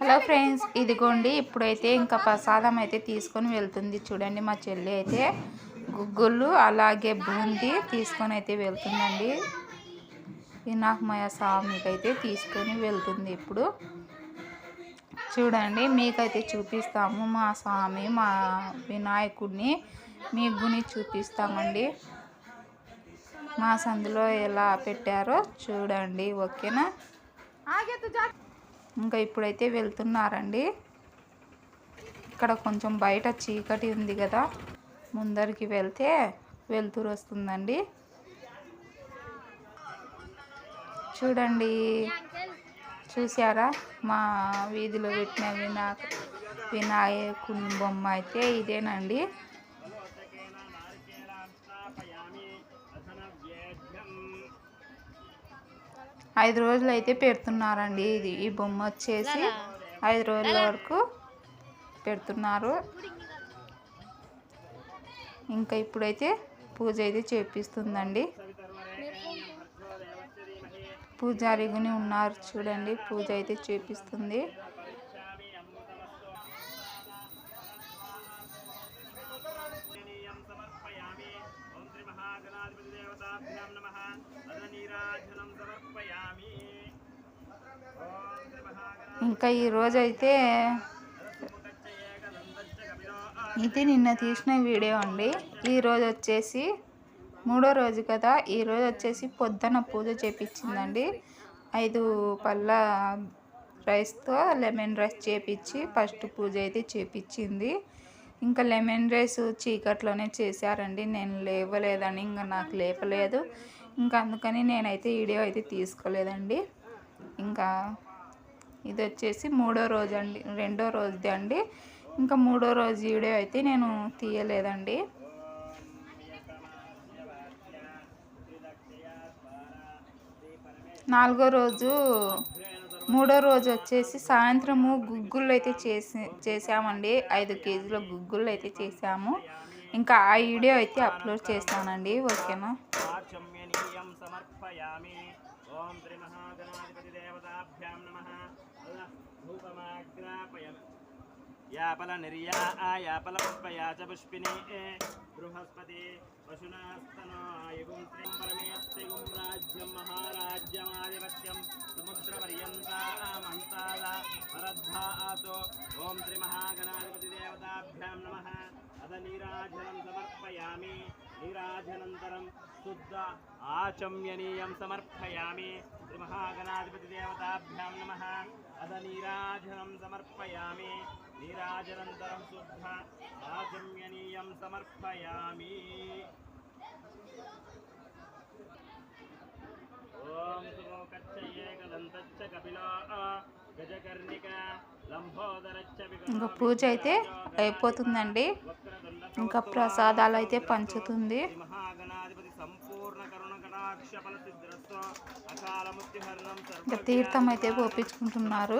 Hello friends ఇదిగోండి. ఇప్పుడైతే ఇంకా ప్రసాదం అయితే తీసుకొని వెళ్తుంది. చూడండి మా చెల్లి అయితే గుగ్గులు అలాగే బూంది తీసుకొని అయితే వెళ్తుందండి. వినాయకమయ స్వామికి అయితే తీసుకొని వెళ్తుంది ఇప్పుడు. చూడండి మీకైతే చూపిస్తాము. మా స్వామి మా వినాయకుడిని మీ గుని చూపిస్తామండి. మా సందులో ఎలా పెట్టారో చూడండి ఓకేనా? ఇంకా ఇప్పుడైతే వెళ్తున్నారండి. ఇక్కడ కొంచెం బయట చీకటి ఉంది కదా ముందరికి వెళ్తే వెళ్తురు వస్తుందండి. చూడండి చూసారా మా వీధిలో పెట్టిన వినాయక వినాయకుని బొమ్మ అయితే ఇదేనండి. ఐదు రోజులు అయితే పెడుతున్నారండి ఇది. ఈ బొమ్మ వచ్చేసి ఐదు రోజుల వరకు పెడుతున్నారు. ఇంకా ఇప్పుడైతే పూజ అయితే చేపిస్తుందండి. పూజారిగుని ఉన్నారు చూడండి పూజ అయితే చేపిస్తుంది. ఇంకా ఈరోజు అయితే ఇది నిన్న తీసిన వీడియో అండి. ఈరోజు వచ్చేసి మూడో రోజు కదా. ఈరోజు వచ్చేసి పొద్దున పూజ చేపించిందండి. ఐదు పళ్ళ రైస్తో లెమన్ రైస్ చేపించి ఫస్ట్ పూజ అయితే చేపించింది. ఇంకా లెమన్ రైస్ చీకట్లోనే చేశారండి. నేను లేవలేదని ఇంకా నాకు లేపలేదు. ఇంకా అందుకని నేనైతే వీడియో అయితే తీసుకోలేదండి. ఇంకా ఇది వచ్చేసి మూడో రోజు అండి రెండో రోజుది అండి. ఇంకా మూడో రోజు వీడియో అయితే నేను తీయలేదండి. నాలుగో రోజు మూడో రోజు వచ్చేసి సాయంత్రము గుగ్గులు అయితే చేసి చేసామండి ఐదు కేజీల గుగ్గులు అయితే చేసాము ఇంకా ఆ వీడియో అయితే అప్లోడ్ చేస్తానండి. ఓకేనా? యాపల నిర్యా ఆ యాపల పుష్పయా చ పుష్పిని బృహస్పతి పశునాస్తనాయుగుం శ్రీం పరమేత్తిగుం రాజ్యం మహారాజ్యమాధిపత్యం సముద్రపర్యంతామంతాద పరద్ధాతో ఓం శ్రీ మహాగణాధిపతి దేవతాభ్యాం నమ అద నీరాజనం సమర్పయామి నీరాజనంతరం శుద్ధ ఆచమ్యనీయం సమర్పయామి శ్రీ మహాగణాధిపతి దేవతాభ్యాం నమ అద నీరాజనం సమర్పయామి నీరాజనంతరం శుద్ధ ఆచమ్యనీయం ఇంకా పూజ అయితే అయిపోతుందండి. ఇంకా ప్రసాదాలు అయితే పంచుతుంది. ఇంకా తీర్థం అయితే పోపించుకుంటున్నారు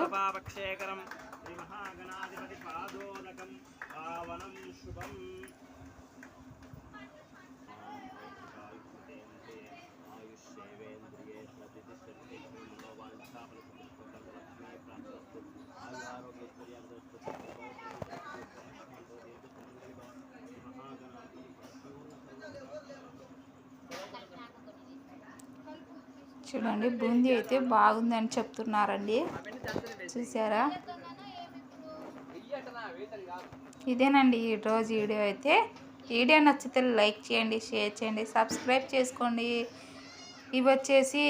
చూడండి బూందీ అయితే బాగుందని చెప్తున్నారండి. చూసారా? ఇదేనండి ఈరోజు వీడియో అయితే. వీడియో నచ్చితే లైక్ చేయండి షేర్ చేయండి సబ్స్క్రైబ్ చేసుకోండి. ఇవి వచ్చేసి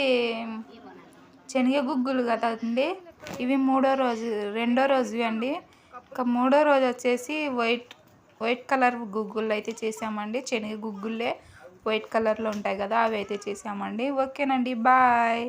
శనగ గుగ్గులు కదా ఇవి మూడో రోజు రెండో రోజు అండి. ఇంకా మూడో రోజు వచ్చేసి వైట్ వైట్ కలర్ గుగ్గులు అయితే చేసామండి శనగ గుగ్గులే. వైట్ కలర్లో ఉంటాయి కదా అవి అయితే చేసామండి. ఓకేనండి బాయ్.